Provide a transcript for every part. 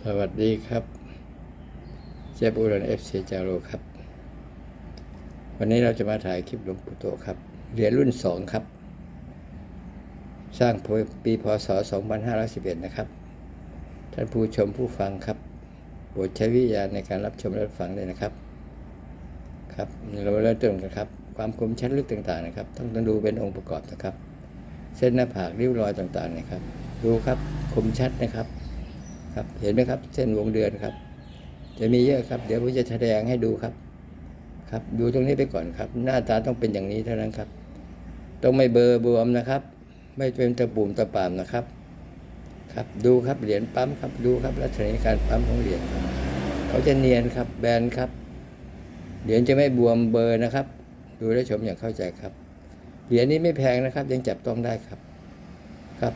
สวัสดีครับเจฟอุรันเอฟซีจาโรครับ วันนี้เราจะมาถ่ายคลิปหลวงปู่โตครับ เหรียญรุ่นสองครับ สร้างปีพศ 2511 นะครับ ท่านผู้ชมผู้ฟังครับโปรดใช้วิญญาณในการรับชมและฟังด้วยนะครับ ครับ เราเริ่มต้นกันครับ ความคมชัดลึกต่างๆนะครับ ต้องต้องดูเป็นองค์ประกอบนะครับ เส้นหน้าผากริ้วรอยต่างๆนะครับ ดูครับคมชัดนะครับ ครับเห็นไหมครับ เส้นวงเดือนครับ จะมีเยอะครับ เดี๋ยวผมจะแสดงให้ดูครับ ครับ ดูตรงนี้ไปก่อนครับ หน้าตาต้องเป็นอย่างนี้เท่านั้นครับ ต้องไม่เบอร์บวมนะครับ ไม่เป็นตะปุ่มตะปามนะครับ ครับดูครับเหรียญปั๊มครับดูครับลักษณะการปั๊มของเหรียญเขาจะเนียนครับ แบนครับเหรียญจะไม่บวมเบอร์นะครับ ดูและชมอย่างเข้าใจครับเหรียญนี้ไม่แพงนะครับ ยังจับต้องได้ครับ ครับ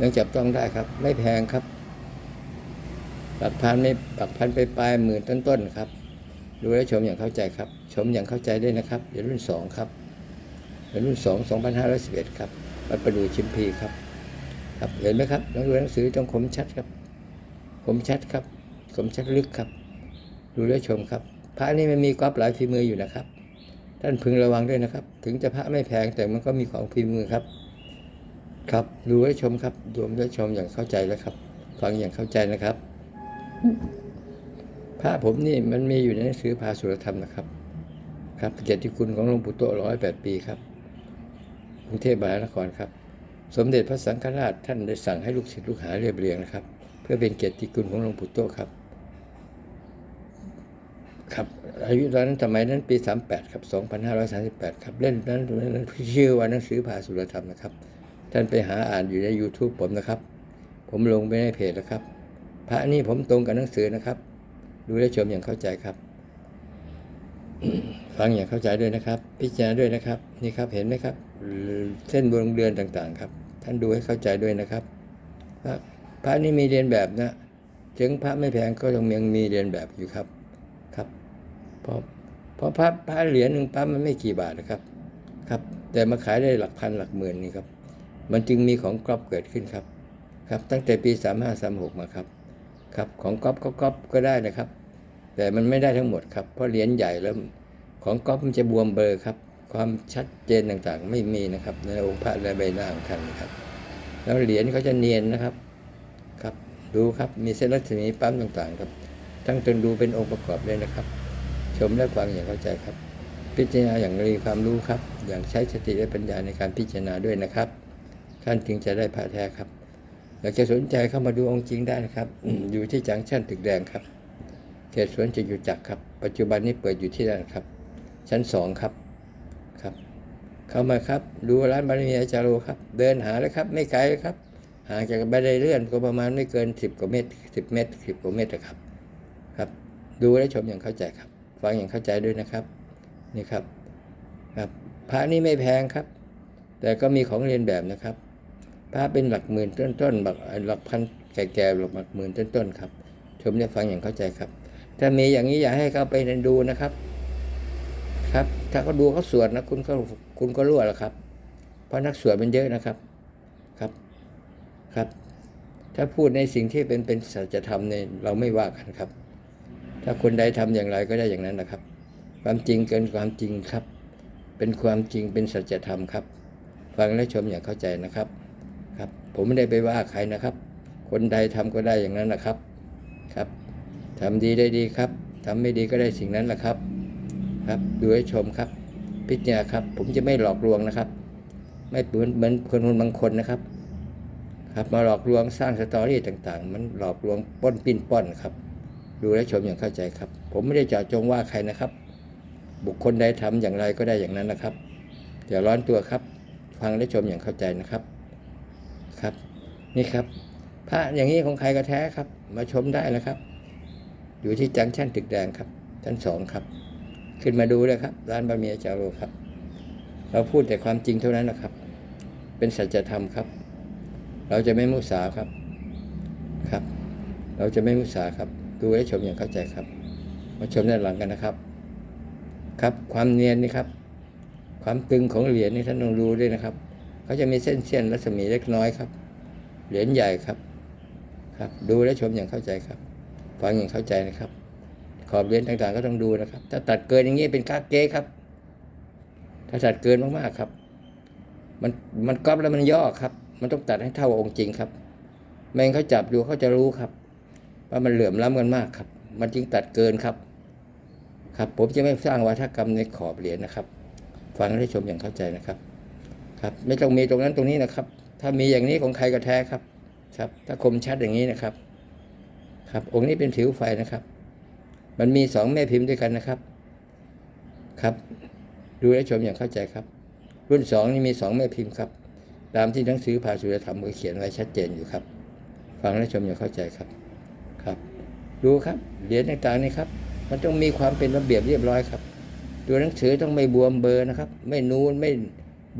ยังจับต้องได้ครับ ไม่แพงครับ หลักพันไม่หลักพันไปปลายหมื่นต้นๆครับ ดูและชมอย่างเข้าใจครับ ชมอย่างเข้าใจด้วยนะครับเหรียญรุ่นสองครับเหรียญรุ่นสองสองพันห้าร้อยสิบเอ็ดครับวัดประดูชิมพีครับ ครับเห็นไหมครับนังสือหนังสือต้องคมชัดครับคมชัดครับคมชัดลึกครับ ดูและชมครับ พระนี่มันมีกรอบหลายฝีมืออยู่นะครับท่านพึงระวังด้วยนะครับ ถึงจะพระไม่แพงแต่มันก็มีของฝีมือครับ ครับ ดูและชมครับดูและชมอย่างเข้าใจแล้วครับ ฟังอย่างเข้าใจนะครับ พระผมนี่มันมีอยู่ในหนังสือภาสุรธรรมนะครับ ครับเกียรติคุณของหลวงปู่โตร้อยแปดปีครับกรุงเทพมหานครครับ สมเด็จพระสังฆราชท่านได้สั่งให้ลูกศิษย์ลูกหาเรียบเรียงนะครับ เพื่อเป็นเกียรติคุณของหลวงปู่โตครับ ครับอายุตอนนั้นสมัยนั้นปี 38 ครับ 2538 ครับเล่นนั้นนั้นชื่อว่าหนังสือภาสุรธรรมนะครับ ท่านไปหาอ่านอยู่ใน YouTube ผมนะครับ ผมลงไปในเพจแล้วครับ พระนี่ผมตรงกับหนังสือนะครับ ดูและชมอย่างเข้าใจครับ ฟังอย่างเข้าใจด้วยนะครับ พิจารณาด้วยนะครับ นี่ครับเห็นไหมครับ เส้นวงเดือนต่างๆ ครับ ท่านดูให้เข้าใจด้วยนะครับ พระพระนี่มีเรียนแบบนะถึงพระไม่แพงก็ยังยังมีเรียนแบบอยู่ครับครับเพราะเพราะพระพระเหรียญหนึ่งปั๊มมันไม่กี่บาทนะครับ ครับ แต่มาขายได้หลักพันหลักหมื่นนี่ครับ มันจึงมีของกรอบเกิดขึ้นครับ ครับ ตั้งแต่ปี3536มาครับ ครับของก๊อปก็ก๊อปก็ได้นะครับ แต่มันไม่ได้ทั้งหมดครับ เพราะเหรียญใหญ่แล้วของก๊อปมันจะบวมเบลอครับ ความชัดเจนต่างๆ ไม่มีนะครับ ในองค์พระและใบหน้าของท่านนะครับ แล้วเหรียญเขาจะเนียนนะครับครับดูครับมีเส้นรัศมีปั๊มต่างๆครับทั้งจนดูเป็นองค์ประกอบเลยนะครับ ชมและฟังอย่างเข้าใจครับ พิจารณาอย่างมีความรู้ครับ อย่างใช้สติและปัญญาในการพิจารณาด้วยนะครับ ท่านจึงจะได้พระแท้ครับ อยากจะสนใจเข้ามาดูองค์จริงได้นะครับ อยู่ที่จังชั่นตึกแดงครับ เขตสวนจะอยู่จักรครับ ปัจจุบันนี้เปิดอยู่ที่นั่นครับ ชั้นสองครับ ครับ เข้ามาครับ ดูร้านบารมีอาจารย์โรครับ เดินหาเลยครับ ไม่ไกลเลยครับ ห่างจากบันไดเลื่อนก็ประมาณไม่เกินสิบกว่าเมตรสิบเมตรสิบกว่าเมตรนะครับ ครับ ดูและชมอย่างเข้าใจครับ ฟังอย่างเข้าใจด้วยนะครับ นี่ครับ ครับ พระนี่ไม่แพงครับ แต่ก็มีของเรียนแบบนะครับ พระเป็นหลักหมื่นต้นๆหลักหลักพันแก่ๆหลักหมื่นต้นๆครับชมและฟังอย่างเข้าใจครับ ถ้ามีอย่างนี้อย่าให้เขาไปดูนะครับ ครับ ถ้าเขาดูเขาสวดนะคุณก็คุณก็รั่วแล้วครับ เพราะนักสวดมันเยอะนะครับครับครับ ถ้าพูดในสิ่งที่เป็นเป็นสัจธรรมเนี่ยเราไม่ว่ากันครับ ถ้าคนใดทำอย่างไรก็ได้อย่างนั้นนะครับ ความจริงเกินความจริงครับ เป็นความจริงเป็นสัจธรรมครับ ฟังและชมอย่างเข้าใจนะครับ ครับ ผมไม่ได้ไปว่าใครนะครับ คนใดทำก็ได้อย่างนั้นนะครับครับทำดีได้ดีครับทำไม่ดีก็ได้สิ่งนั้นแหละครับ ครับดูให้ชมครับ พิจารณาครับ ผมจะไม่หลอกลวงนะครับ ไม่เหมือนเหมือนคนคนบางคนนะครับ ครับมาหลอกลวงสร้างสตอรี่ต่าง ๆ มันหลอกลวงป้นปิ้นป้อนครับ ดูและชมอย่างเข้าใจครับ ผมไม่ได้เจาะจงว่าใครนะครับ บุคคลใดทำอย่างไรก็ได้อย่างนั้นนะครับอย่าร้อนตัวครับ ฟังและชมอย่างเข้าใจนะครับ ครับ นี่ครับ พระอย่างนี้ของใครก็แท้ครับ มาชมได้นะครับ อยู่ที่จังชั่นตึกแดงครับ ชั้นสองครับ ขึ้นมาดูเลยครับ ร้านบะหมี่อาจารย์โรครับ เราพูดแต่ความจริงเท่านั้นนะครับ เป็นสัจธรรมครับ เราจะไม่มุสาครับครับ เราจะไม่มุสาครับ ดูให้ชมอย่างเข้าใจครับ มาชมด้านหลังกันนะครับ ครับ ความเนียนนี่ครับ ความตึงของเหรียญนี่ท่านต้องรู้ด้วยนะครับ เขาจะมีเส้นเส้นรัศมีเล็กน้อยครับ เหรียญใหญ่ครับ ครับ ดูและชมอย่างเข้าใจครับ ฟังอย่างเข้าใจนะครับ ขอบเหรียนต่างๆก็ต้องดูนะครับ ถ้าตัดเกินอย่างนี้เป็นกาเก้ครับ ถ้าตัดเกินมากๆครับ มันมันก๊อปแล้วมันย่อครับ มันต้องตัดให้เท่าองค์จริงครับแม่งนเขาจับดูเขาจะรู้ครับ ว่ามันเหลื่อมล้ำกันมากครับ มันจึงตัดเกินครับครับผมจะไม่สร้างวัฒกรรมในขอบเหรียญนะครับ ฟังและชมอย่างเข้าใจนะครับ ครับไม่ต้องมีตรงนั้นตรงนี้นะครับ ถ้ามีอย่างนี้ของใครก็แท้ครับ ครับ ถ้าคมชัดอย่างนี้นะครับ ครับ องค์นี้เป็นผิวไฟนะครับ มันมีสองแม่พิมพ์ด้วยกันนะครับ ครับ ดูและชมอย่างเข้าใจครับ รุ่นสองนี่มีสองแม่พิมพ์ครับ ตามที่หนังสือภาสุรธรรมเขาเขียนไว้ชัดเจนอยู่ครับ ฟังและชมอย่างเข้าใจครับ ครับ ดูครับ เหรียญต่างๆนี่ครับ มันต้องมีความเป็นระเบียบเรียบร้อยครับ ตัวหนังสือต้องไม่บวมเบอร์นะครับ ไม่นูนไม่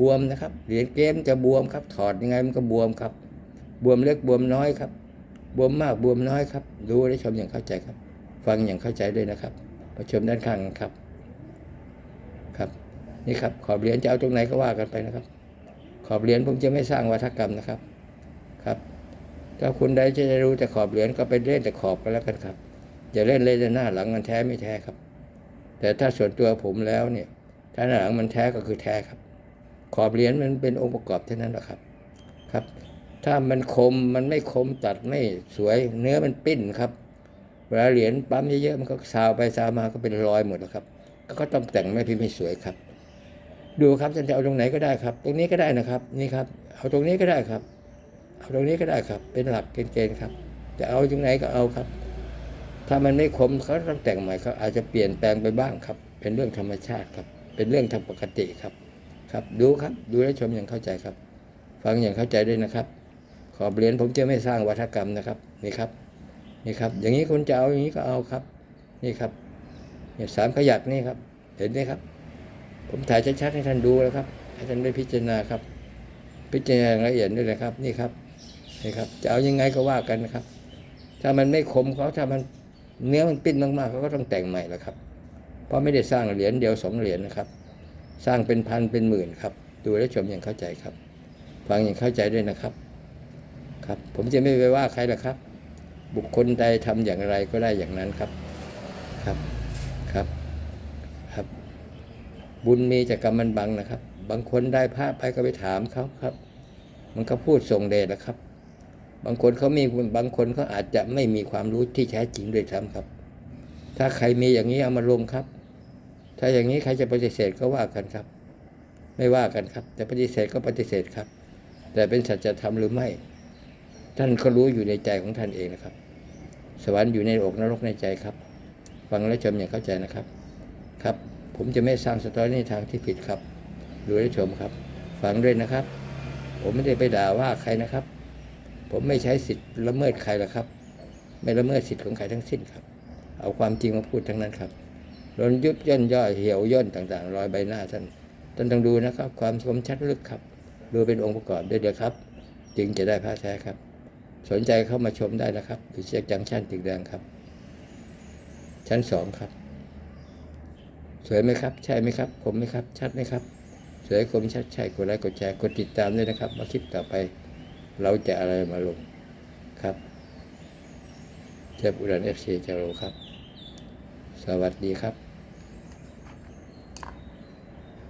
บวมนะครับเหรียญเกมจะบวมครับ ถอดยังไงมันก็บวมครับ บวมเล็กบวมน้อยครับ บวมมากบวมน้อยครับ ดูและชมอย่างเข้าใจครับ ฟังอย่างเข้าใจด้วยนะครับมาชมด้านข้างครับ ครับ นี่ครับ ขอบเหรียญจะเอาตรงไหนก็ว่ากันไปนะครับ ขอบเหรียญผมจะไม่สร้างวัฒกรรมนะครับ ครับ ถ้าคุณใดจะได้รู้แต่ขอบเหรียญก็ไปเล่นแต่ขอบก็แล้วกันครับอย่าเล่นเล่นหน้าหลังมันแท้ไม่แท้ครับ แต่ถ้าส่วนตัวผมแล้วเนี่ย ถ้าหน้าหลังมันแท้ก็คือแท้ครับ ขอบเหรียญมันเป็นองค์ประกอบเท่านั้นแหละครับครับ ถ้ามันคมมันไม่คมตัดไม่สวยเนื้อมันปิ้นครับ เวลาเหรียญปั๊มเยอะๆมันก็ซาวไปซาวมาก็เป็นรอยหมดแล้วครับก็ต้องแต่งแม่พิมพ์ให้สวยครับ ดูครับท่านจะเอาตรงไหนก็ได้ครับ ตรงนี้ก็ได้นะครับ นี่ครับ เอาตรงนี้ก็ได้ครับ เอาตรงนี้ก็ได้ครับ เป็นหลักเกณฑ์ครับจะเอาตรงไหนก็เอาครับ ถ้ามันไม่คมเขาต้องแต่งใหม่เขาอาจจะเปลี่ยนแปลงไปบ้างครับ เป็นเรื่องธรรมชาติครับ เป็นเรื่องทางปกติครับ ครับ ดูครับ ดูและชมอย่างเข้าใจครับ ฟังอย่างเข้าใจด้วยนะครับ ขอบเรียนผมจะไม่สร้างวัฒกรรมนะครับ นี่ครับ นี่ครับ อย่างนี้คุณจะเอาอย่างนี้ก็เอาครับ นี่ครับเนี่ยสามขยักนี่ครับ เห็นไหมครับ ผมถ่ายชัดๆให้ท่านดูแล้วครับ ให้ท่านได้พิจารณาครับ พิจารณาละเอียดด้วยนะครับ นี่ครับ นี่ครับ จะเอายังไงก็ว่ากันนะครับ ถ้ามันไม่คมเขาถ้ามันเนื้อมันปิ้นมากๆเขาก็ต้องแต่งใหม่แล้วครับ เพราะไม่ได้สร้างเหรียญเดียวสองเหรียญนะครับ สร้างเป็นพันเป็นหมื่นครับ ดูและชมอย่างเข้าใจครับ ฟังอย่างเข้าใจด้วยนะครับ ครับ ผมจะไม่ไปว่าใครหรอกครับ บุคคลใดทำอย่างไรก็ได้อย่างนั้นครับ ครับครับครับ บุญมีจากกรรมมันบังนะครับ บางคนได้พระไปก็ไปถามเขาครับ มันก็พูดส่งเดชนะครับ บางคนเขามีบางคนเขาอาจจะไม่มีความรู้ที่แท้จริงด้วยซ้ำครับ ถ้าใครมีอย่างนี้เอามาลงครับ ถ้าอย่างนี้ใครจะปฏิเสธก็ว่ากันครับ ไม่ว่ากันครับ แต่ปฏิเสธก็ปฏิเสธครับ แต่เป็นสัจธรรมหรือไม่ ท่านก็รู้อยู่ในใจของท่านเองนะครับ สวรรค์อยู่ในอกนรกในใจครับ ฟังและชมอย่างเข้าใจนะครับ ครับ ผมจะไม่สร้างสตอรี่ในทางที่ผิดครับดูและชมครับ ฟังด้วยนะครับ ผมไม่ได้ไปด่าว่าใครนะครับ ผมไม่ใช้สิทธิ์ละเมิดใครหรอกครับ ไม่ละเมิดสิทธิ์ของใครทั้งสิ้นครับ เอาความจริงมาพูดทั้งนั้นครับ รนยุบย่นย่อเหี่ยวย่นต่างๆ รอยใบหน้าท่านท่านต้องดูนะครับ ความคมชัดลึกครับ ดูเป็นองค์ประกอบด้วยเดียวครับ จึงจะได้พระแท้ครับ สนใจเข้ามาชมได้นะครับอยู่เชียงจังชั่นตึกแดงครับ ชั้นสองครับ สวยไหมครับ ใช่ไหมครับผมไหมครับ ชัดไหมครับ สวยคมชัดใช่กดไลค์กดแชร์กดติดตามด้วยนะครับมาคลิปต่อไปเราจะอะไรมาลงครับเทพอุดรเอฟซีจาโรครับ สวัสดีครับ